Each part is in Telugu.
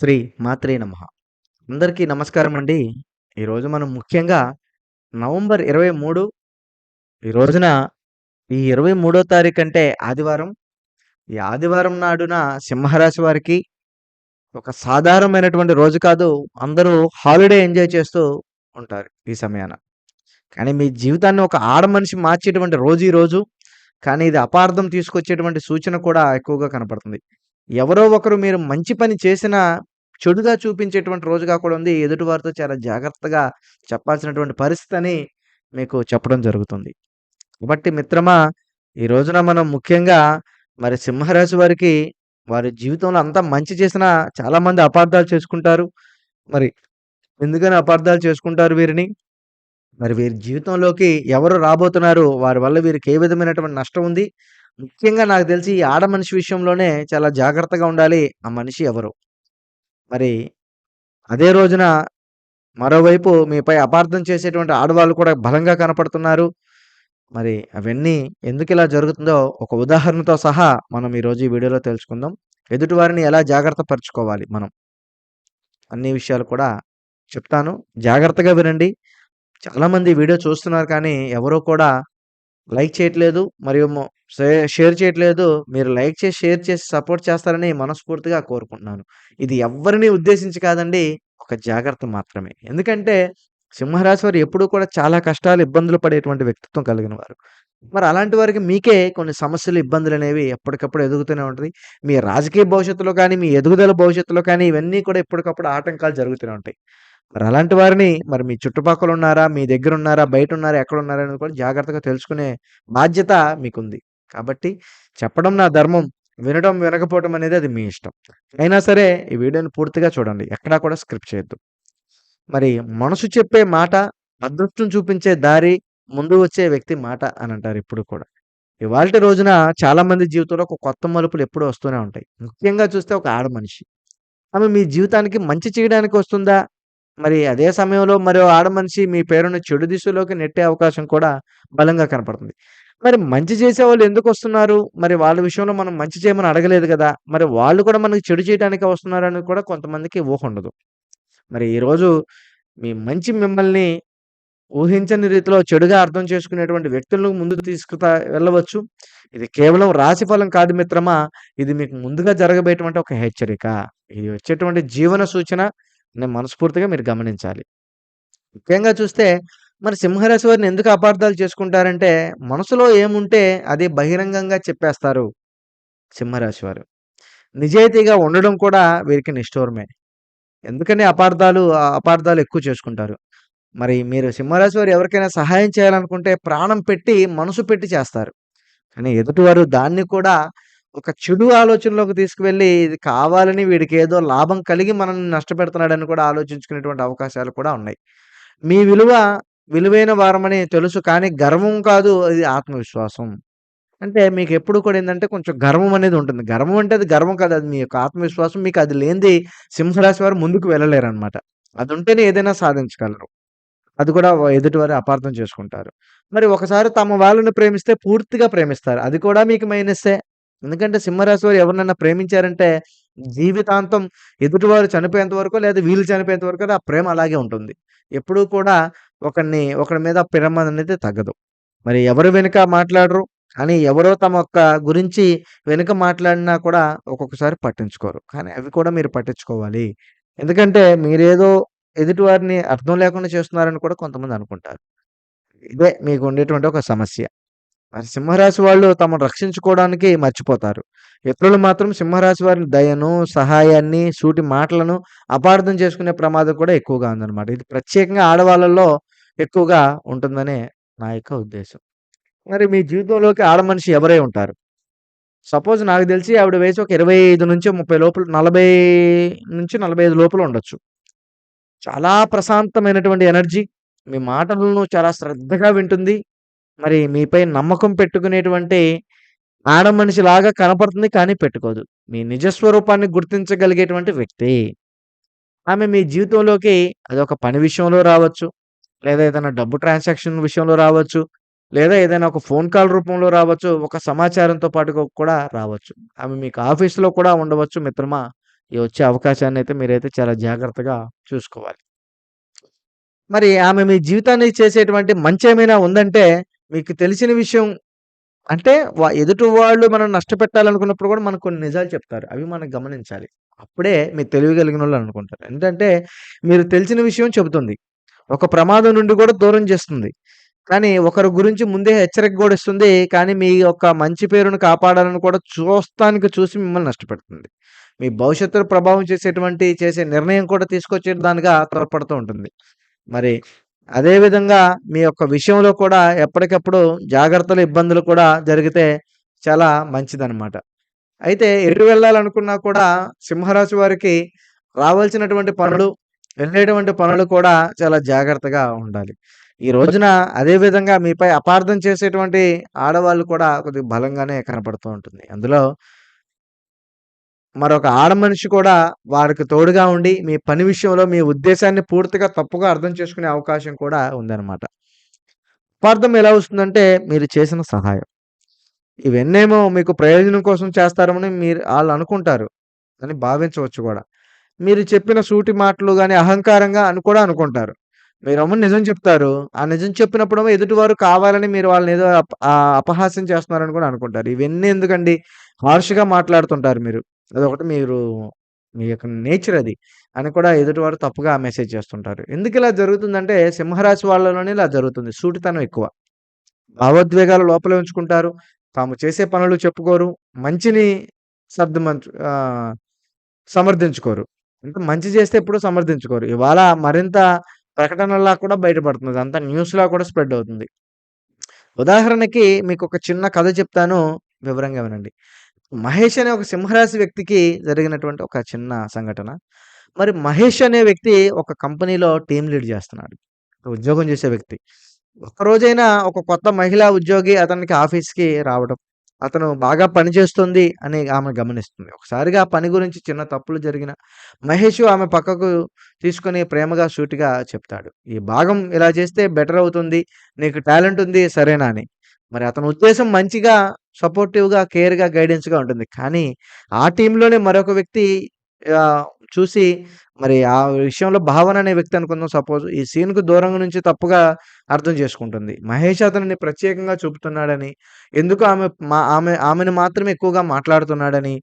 శ్రీ మాత్రే నమః. అందరికీ నమస్కారం అండి. ఈరోజు మనం ముఖ్యంగా నవంబర్ 23 ఈ రోజున ఈ ఇరవై మూడో తారీఖు అంటే ఆదివారం. ఈ ఆదివారం నాడున సింహరాశి వారికి ఒక సాధారణమైనటువంటి రోజు కాదు. అందరూ హాలిడే ఎంజాయ్ చేస్తూ ఉంటారు ఈ సమయాన. కానీ మీ జీవితాన్ని ఒక ఆడ మనిషి మార్చేటువంటి రోజు ఈ రోజు. కానీ ఇది అపార్థం తీసుకొచ్చేటువంటి సూచన కూడా ఎక్కువగా కనపడుతుంది. ఎవరో ఒకరు మీరు మంచి పని చేసినా చెడుగా చూపించేటువంటి రోజుగా కూడా ఉంది. ఎదుటివారితో చాలా జాగ్రత్తగా చెప్పాల్సినటువంటి పరిస్థితి అని మీకు చెప్పడం జరుగుతుంది. కాబట్టి మిత్రమా ఈ రోజున మనం ముఖ్యంగా మరి సింహరాశి వారికి వారి జీవితంలో అంతా మంచి చేసినా చాలామంది అపార్థాలు చేసుకుంటారు. మరి ఎందుకని అపార్థాలు చేసుకుంటారు వీరిని? మరి వీరి జీవితంలోకి ఎవరు రాబోతున్నారు? వారి వల్ల వీరికి ఏ విధమైనటువంటి నష్టం ఉంది? ముఖ్యంగా నాకు తెలిసి ఈ ఆడ మనిషి విషయంలోనే చాలా జాగ్రత్తగా ఉండాలి. ఆ మనిషి ఎవరు? మరి అదే రోజున మరోవైపు మీపై అపార్థం చేసేటువంటి ఆడవాళ్ళు కూడా బలంగా కనపడుతున్నారు. మరి అవన్నీ ఎందుకు ఇలా జరుగుతుందో ఒక ఉదాహరణతో సహా మనం ఈరోజు ఈ వీడియోలో తెలుసుకుందాం. ఎదుటివారిని ఎలా జాగ్రత్త పరుచుకోవాలి మనం? అన్ని విషయాలు కూడా చెప్తాను. జాగ్రత్తగా వినండి. చాలామంది వీడియో చూస్తున్నారు కానీ ఎవరో కూడా లైక్ చేయట్లేదు. మరియు షేర్ చేయట్లేదు. మీరు లైక్ చేసి, షేర్ చేసి సపోర్ట్ చేస్తారని మనస్ఫూర్తిగా కోరుకుంటున్నాను. ఇది ఎవరిని ఉద్దేశించి కాదండి. ఒక జాగ్రత్త మాత్రమే. ఎందుకంటే సింహరాశి వారు ఎప్పుడూ కూడా చాలా కష్టాలు, ఇబ్బందులు పడేటువంటి వ్యక్తిత్వం కలిగిన వారు. మరి అలాంటి వారికి మీకే కొన్ని సమస్యలు, ఇబ్బందులు అనేవి ఎప్పటికప్పుడు ఎదుగుతూనే ఉంటుంది మీ రాజకీయ భవిష్యత్తులో కానీ, మీ ఎదుగుదల భవిష్యత్తులో కానీ ఇవన్నీ కూడా ఎప్పటికప్పుడు ఆటంకాలు జరుగుతూనే ఉంటాయి. మరి అలాంటి వారిని మరి మీ చుట్టుపక్కల ఉన్నారా? మీ దగ్గర ఉన్నారా? బయట ఉన్నారా? ఎక్కడ ఉన్నారా? అనేది కూడా జాగ్రత్తగా తెలుసుకునే బాధ్యత మీకుంది. కాబట్టి చెప్పడం నా ధర్మం. వినడం, వినకపోవడం అనేది అది మీ ఇష్టం. అయినా సరే ఈ వీడియోని పూర్తిగా చూడండి. ఎక్కడా కూడా స్క్రిప్ట్ చేయొద్దు. మరి మనసు చెప్పే మాట అదృష్టం చూపించే దారి ముందు వచ్చే వ్యక్తి మాట అని అంటారు ఇప్పుడు కూడా. ఇవాళ రోజున చాలామంది జీవితంలో ఒక కొత్త మలుపులు ఎప్పుడూ వస్తూనే ఉంటాయి. ముఖ్యంగా చూస్తే ఒక ఆడ మనిషి. ఆమె మీ జీవితానికి మంచి చేయడానికి వస్తుందా? మరి అదే సమయంలో మరో ఆడ మనిషి మీ పేరును చెడు దిశలోకి నెట్టే అవకాశం కూడా బలంగా కనపడుతుంది. మరి మంచి చేసే వాళ్ళు ఎందుకు వస్తున్నారు మరి వాళ్ళ విషయంలో మనం మంచి చేయమని అడగలేదు కదా మరి వాళ్ళు కూడా మనకి చెడు చేయడానికి వస్తున్నారని కూడా కొంతమందికి ఊహ ఉండదు. మరి ఈరోజు మీ మంచి మిమ్మల్ని ఊహించని రీతిలో చెడుగా అర్థం చేసుకునేటువంటి వ్యక్తులను ముందుకు తీసుకుతా వెళ్ళవచ్చు. ఇది కేవలం రాశి ఫలం కాదు మిత్రమా. ఇది మీకు ముందుగా జరగబోయేటువంటి ఒక హెచ్చరిక. ఇది వచ్చేటువంటి జీవన సూచన నేను మనస్ఫూర్తిగా మీరు గమనించాలి. ముఖ్యంగా చూస్తే మరి సింహరాశి వారిని ఎందుకు అపార్థాలు చేసుకుంటారంటే మనసులో ఏముంటే అది బహిరంగంగా చెప్పేస్తారు సింహరాశి వారు. నిజాయితీగా ఉండడం కూడా వీరికి నిష్ఠూరమే. ఎందుకని అపార్థాలు అపార్థాలు ఎక్కువ చేసుకుంటారు. మరి మీరు సింహరాశి వారు ఎవరికైనా సహాయం చేయాలనుకుంటే ప్రాణం పెట్టి, మనసు పెట్టి చేస్తారు. కానీ ఎదుటివారు దాన్ని కూడా ఒక చెడు ఆలోచనలోకి తీసుకువెళ్ళి ఇది కావాలని వీడికేదో లాభం కలిగి మనల్ని నష్టపెడుతున్నాడని కూడా ఆలోచించుకునేటువంటి అవకాశాలు కూడా ఉన్నాయి. మీ విలువ విలువైన వారమని తెలుసు కానీ గర్వం కాదు అది ఆత్మవిశ్వాసం. అంటే మీకెప్పుడు కూడా ఏందంటే కొంచెం గర్వం అనేది ఉంటుంది. గర్వం అంటే అది గర్వం కాదు. అది మీ యొక్క ఆత్మవిశ్వాసం. మీకు అది లేనిది సింహరాశి వారు ముందుకు వెళ్ళలేరనమాట. అది ఉంటేనే ఏదైనా సాధించగలరు. అది కూడా వ ఎదుటివారు అపార్థం చేసుకుంటారు. మరి ఒకసారి తమ వాళ్ళని ప్రేమిస్తే పూర్తిగా ప్రేమిస్తారు. అది కూడా మీకు మైనస్సే. ఎందుకంటే సింహరాశి వారు ఎవరినైనా ప్రేమించారంటే జీవితాంతం ఎదుటివారు చనిపోయేంత వరకు లేదా వీళ్ళు చనిపోయేంత వరకు ఆ ప్రేమ అలాగే ఉంటుంది. ఎప్పుడూ కూడా ఒకరిని ఒకరి మీద ప్రేమ అనేది తగ్గదు. మరి ఎవరు వెనుక మాట్లాడరు. కానీ ఎవరో తమ యొక్క గురించి వెనుక మాట్లాడినా కూడా ఒక్కొక్కసారి పట్టించుకోరు. కానీ అవి కూడా మీరు పట్టించుకోవాలి. ఎందుకంటే మీరేదో ఎదుటివారిని అర్థం లేకుండా చేస్తున్నారని కూడా కొంతమంది అనుకుంటారు. ఇదే మీకు ఉండేటువంటి ఒక సమస్య. మరి సింహరాశి వాళ్ళు తమను రక్షించుకోవడానికి మర్చిపోతారు. ఇతరులు మాత్రం సింహరాశి వారిని దయను, సహాయాన్ని, సూటి మాటలను అపార్థం చేసుకునే ప్రమాదం కూడా ఎక్కువగా ఉందన్నమాట. ఇది ప్రత్యేకంగా ఆడవాళ్ళలో ఎక్కువగా ఉంటుందనే నా యొక్క ఉద్దేశం. మరి మీ జీవితంలోకి ఆడ మనిషి ఎవరై ఉంటారు? సపోజ్ నాకు తెలిసి ఆవిడ వయసు ఒక 25-30 లోపల 40-45 లోపల ఉండొచ్చు. చాలా ప్రశాంతమైనటువంటి ఎనర్జీ. మీ మాటలను చాలా శ్రద్ధగా వింటుంది. మరి మీపై నమ్మకం పెట్టుకునేటువంటి ఆడ మనిషిలాగా కనపడుతుంది కానీ పెట్టుకోదు. మీ నిజ స్వరూపాన్ని గుర్తించగలిగేటువంటి వ్యక్తి. ఆమె మీ జీవితంలోకి అదొక పని విషయంలో రావచ్చు. లేదా ఏదైనా డబ్బు ట్రాన్సాక్షన్ విషయంలో రావచ్చు. లేదా ఏదైనా ఒక ఫోన్ కాల్ రూపంలో రావచ్చు. ఒక సమాచారంతో పాటుగా కూడా రావచ్చు. ఆమె మీకు ఆఫీస్‌లో కూడా ఉండవచ్చు మిత్రమా. ఈ వచ్చే అవకాశాన్ని అయితే మీరైతే చాలా జాగ్రత్తగా చూసుకోవాలి. మరి ఆమె మీ జీవితాన్ని చేసేటువంటి మంచి ఏమైనా ఉందంటే, మీకు తెలిసిన విషయం అంటే వా ఎదుటి వాళ్ళు మనం నష్టపెట్టాలనుకున్నప్పుడు కూడా మనకు కొన్ని నిజాలు చెప్తారు. అవి మనం గమనించాలి. అప్పుడే మీరు తెలివిగలిగిన వాళ్ళు అనుకుంటారు. ఏంటంటే మీరు తెలిసిన విషయం చెబుతుంది. ఒక ప్రమాదం నుండి కూడా దూరం చేస్తుంది. కానీ ఒకరి గురించి ముందే హెచ్చరిక కూడా ఇస్తుంది. కానీ మీ యొక్క మంచి పేరును కాపాడాలని కూడా చూస్తానికి చూసి మిమ్మల్ని నష్టపెడుతుంది. మీ భవిష్యత్తులో ప్రభావం చేసేటువంటి చేసే నిర్ణయం కూడా తీసుకొచ్చే దానిగా తోడ్పడుతూ ఉంటుంది. మరి అదేవిధంగా మీ యొక్క విషయంలో కూడా ఎప్పటికప్పుడు జాగ్రత్తలు, ఇబ్బందులు కూడా జరిగితే చాలా మంచిదనమాట. అయితే ఎటు వెళ్ళాలనుకున్నా కూడా సింహరాశి వారికి రావాల్సినటువంటి పనులు, వెళ్ళేటువంటి పనులు కూడా చాలా జాగ్రత్తగా ఉండాలి. ఈ రోజున అదే విధంగా మీపై అపార్థం చేసేటువంటి ఆడవాళ్ళు కూడా కొద్దిగా బలంగానే కనపడుతూ ఉంటుంది. అందులో మరొక ఆడ మనిషి కూడా వారికి తోడుగా ఉండి, మీ పని విషయంలో మీ ఉద్దేశాన్ని పూర్తిగా తప్పుగా అర్థం చేసుకునే అవకాశం కూడా ఉందన్నమాట అపార్థం ఎలా వస్తుందంటే మీరు చేసిన సహాయం. ఇవన్నేమో మీకు ప్రయోజనం కోసం చేస్తారని మీరు వాళ్ళు అనుకుంటారు అని భావించవచ్చు కూడా మీరు చెప్పిన సూటి మాటలు కానీ అహంకారంగా అని కూడా అనుకుంటారు. మీరేమో నిజం చెప్తారు. ఆ నిజం చెప్పినప్పుడు ఎదుటివారు కావాలని మీరు వాళ్ళని ఏదో అపహాస్యం చేస్తున్నారని కూడా అనుకుంటారు. ఇవన్నీ ఎందుకండి? హార్ష్‌గా మాట్లాడుతుంటారు మీరు. అదొకటి మీరు మీ యొక్క నేచర్ అది. అని కూడా ఎదుటివారు తప్పుగా మెసేజ్ చేస్తుంటారు. ఎందుకు ఇలా జరుగుతుందంటే సింహరాశి వాళ్ళలోనే ఇలా జరుగుతుంది. సూటితనం ఎక్కువ. భావోద్వేగాలు లోపలే ఉంచుకుంటారు. తాము చేసే పనులు చెప్పుకోరు. మంచిని సర్దుమంచు సమర్థించుకోరు. అంటే మంచి చేస్తే ఎప్పుడు సమర్థించుకోరు. ఇవాళ మరింత ప్రకటనలా కూడా బయటపడుతుంది. అంతా న్యూస్‌లా కూడా స్ప్రెడ్ అవుతుంది. ఉదాహరణకి మీకు ఒక చిన్న కథ చెప్తాను. వివరంగా వినండి. మహేష్ అనే ఒక సింహరాశి వ్యక్తికి జరిగినటువంటి ఒక చిన్న సంఘటన. మరి మహేష్ అనే వ్యక్తి ఒక కంపెనీలో టీమ్ లీడ్ చేస్తున్నాడు. ఉద్యోగం చేసే వ్యక్తి. ఒక్కరోజైనా ఒక కొత్త మహిళా ఉద్యోగి అతనికి ఆఫీస్‌కి రావడం. అతను బాగా పని చేస్తుంది అని ఆమె గమనిస్తుంది. ఒకసారిగా పని గురించి చిన్న తప్పులు జరిగిన మహేష్ ఆమె పక్కకు తీసుకొని ప్రేమగా సూటిగా చెప్తాడు. "ఈ భాగం ఇలా చేస్తే బెటర్ అవుతుంది. నీకు టాలెంట్ ఉంది సరేనా" అని. మరి అతని ఉద్దేశం మంచిగా, సపోర్టివ్‌గా, కేర్‌గా, గైడెన్స్‌గా ఉంటుంది. కానీ ఆ టీంలోనే మరొక వ్యక్తి చూసి మరి ఆ విషయంలో భావన అనే వ్యక్తి అనుకుందాం సపోజ్. ఈ సీన్‌కు దూరంగా నుంచి తప్పుగా అర్థం చేసుకుంటుంది. మహేష్ అతనిని ప్రత్యేకంగా చూపుతున్నాడని, ఎందుకు ఆమె మా ఆమె ఆమెను మాత్రమే ఎక్కువగా మాట్లాడుతున్నాడని,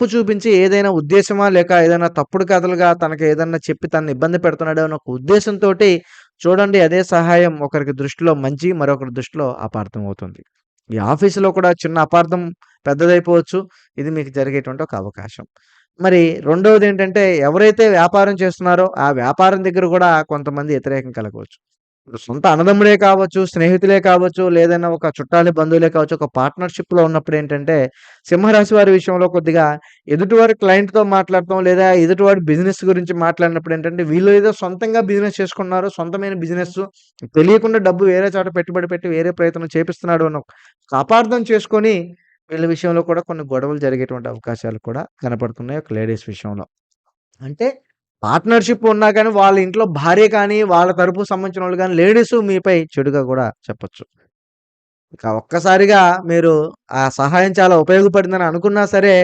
తప్పు చూపించి ఏదైనా ఉద్దేశమా లేక ఏదైనా తప్పుడు కథలుగా తనకు ఏదన్నా చెప్పి తనని ఇబ్బంది పెడుతున్నాడో అని ఒక ఉద్దేశంతోటి చూడండి అదే సహాయం ఒకరికి దృష్టిలో మంచి, మరొకరి దృష్టిలో అపార్థం అవుతుంది. ఈ ఆఫీసులో కూడా చిన్న అపార్థం పెద్దదైపోవచ్చు. ఇది మీకు జరిగేటువంటి ఒక అవకాశం. మరి రెండవది ఏంటంటే ఎవరైతే వ్యాపారం చేస్తున్నారో ఆ వ్యాపారం దగ్గర కూడా కొంతమంది వ్యతిరేకం కలగవచ్చు. ఇప్పుడు సొంత అన్నదమ్ముడే కావచ్చు, స్నేహితులే కావచ్చు, లేదన్నా ఒక చుట్టాలి బంధువులే కావచ్చు, ఒక పార్ట్నర్‌షిప్‌లో ఉన్నప్పుడేంటంటే సింహరాశి వారి విషయంలో కొద్దిగా ఎదుటివారి క్లయింట్‌తో మాట్లాడటం లేదా ఎదుటివారి బిజినెస్ గురించి మాట్లాడినప్పుడు ఏంటంటే వీళ్ళు ఏదో సొంతంగా బిజినెస్ చేసుకున్నారు. సొంతమైన బిజినెస్ తెలియకుండా డబ్బు వేరే చోట పెట్టుబడి పెట్టి వేరే ప్రయత్నం చేపిస్తున్నాడు అన్న ఒక అపార్థం చేసుకొని వీళ్ళ విషయంలో కూడా కొన్ని గొడవలు జరిగేటువంటి అవకాశాలు కూడా కనపడుతున్నాయి ఒక లేడీస్ విషయంలో. అంటే పార్ట్నర్‌షిప్ ఉన్నా కానీ వాళ్ళ ఇంట్లో భార్య కానీ, వాళ్ళ తరపు సంబంధించినోళ్ళు కానీ లేడీస్ మీపై చెడుగా కూడా చెప్పొచ్చు. ఇక ఒక్కసారిగా మీరు ఆ సహాయం చాలా ఉపయోగపడిందని అనుకున్నా సరే,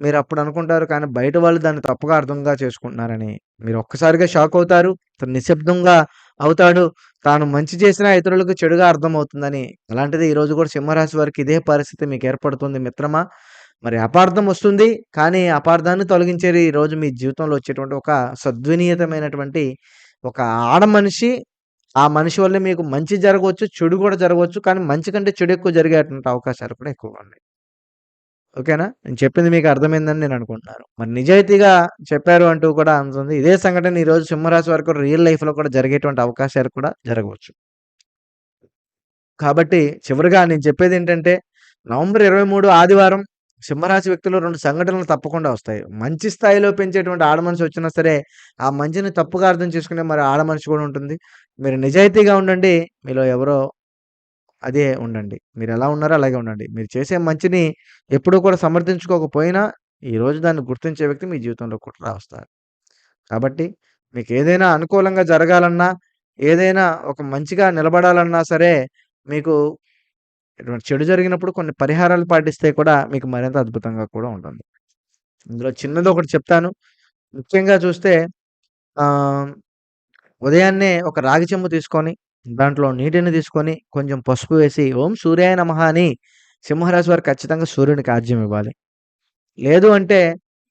మీరు అప్పుడు అనుకుంటారు కానీ బయట వాళ్ళు దాన్ని తప్పుగా అర్థంగా చేసుకుంటున్నారని. మీరు ఒక్కసారిగా షాక్ అవుతారు. తను నిశ్శబ్దంగా అవుతాడు. తాను మంచి చేసినా ఇతరులకు చెడుగా అర్థమవుతుందని. అలాంటిది ఈరోజు కూడా సింహరాశి వారికి ఇదే పరిస్థితి మీకు ఏర్పడుతుంది మిత్రమా. మరి అపార్థం వస్తుంది. కానీ అపార్థాన్ని తొలగించేది ఈరోజు మీ జీవితంలో వచ్చేటువంటి ఒక సద్వినీయతమైనటువంటి ఒక ఆడ మనిషి, ఆ మనిషి వల్ల మీకు మంచి జరగవచ్చు, చెడు కూడా జరగవచ్చు. కానీ మంచి కంటే చెడు ఎక్కువ జరిగేటువంటి అవకాశాలు కూడా ఎక్కువగా ఉన్నాయి. ఓకేనా? నేను చెప్పింది మీకు అర్థమైందని నేను అనుకుంటున్నాను. మరి నిజాయితీగా చెప్పారు అంటూ కూడా అంటుంది ఇదే సంఘటన ఈరోజు సింహరాశి వారికి రియల్ లైఫ్‌లో కూడా జరిగేటువంటి అవకాశాలు కూడా జరగవచ్చు. కాబట్టి చివరిగా నేను చెప్పేది ఏంటంటే నవంబర్ 23 ఆదివారం సింహరాశి వ్యక్తులు రెండు సంఘటనలు తప్పకుండా వస్తాయి. మంచి స్థాయిలో పెంచేటువంటి ఆడమనిషి వచ్చినా సరే, ఆ మంచిని తప్పుగా అర్థం చేసుకునే మరి ఆడ మనిషి కూడా ఉంటుంది. మీరు నిజాయితీగా ఉండండి. మీలో ఎవరో అదే ఉండండి. మీరు ఎలా ఉన్నారో అలాగే ఉండండి. మీరు చేసే మంచిని ఎప్పుడూ కూడా సమర్థించుకోకపోయినా, ఈరోజు దాన్ని గుర్తించే వ్యక్తి మీ జీవితంలో కూడా వస్తారు. కాబట్టి మీకు ఏదైనా అనుకూలంగా జరగాలన్నా, ఏదైనా ఒక మంచిగా నిలబడాలన్నా సరే, మీకు ఇటువంటి చెడు జరిగినప్పుడు కొన్ని పరిహారాలు పాటిస్తే కూడా మీకు మరింత అద్భుతంగా కూడా ఉంటుంది. ఇందులో చిన్నది ఒకటి చెప్తాను. ముఖ్యంగా చూస్తే ఉదయాన్నే ఒక రాగి చెంబు తీసుకొని, దాంట్లో నీటిని తీసుకొని, కొంచెం పసుపు వేసి, ఓం సూర్యాయ నమ అని సింహరాశి వారు ఖచ్చితంగా సూర్యునికి ఆజ్యం ఇవ్వాలి. లేదు అంటే,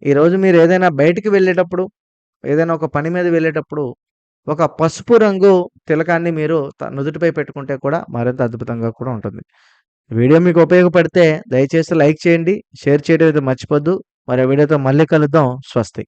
ఈరోజు మీరు ఏదైనా బయటికి వెళ్ళేటప్పుడు, ఏదైనా ఒక పని మీద వెళ్ళేటప్పుడు, ఒక పసుపు రంగు తిలకాన్ని మీరు త నుదుటిపై పెట్టుకుంటే కూడా మరింత అద్భుతంగా కూడా ఉంటుంది. వీడియో మీకు ఉపయోగపడితే దయచేసి లైక్ చేయండి. షేర్ చేయడం అయితే మర్చిపోద్దు. మరో వీడియోతో మళ్ళీ కలుద్దాం. స్వస్తి.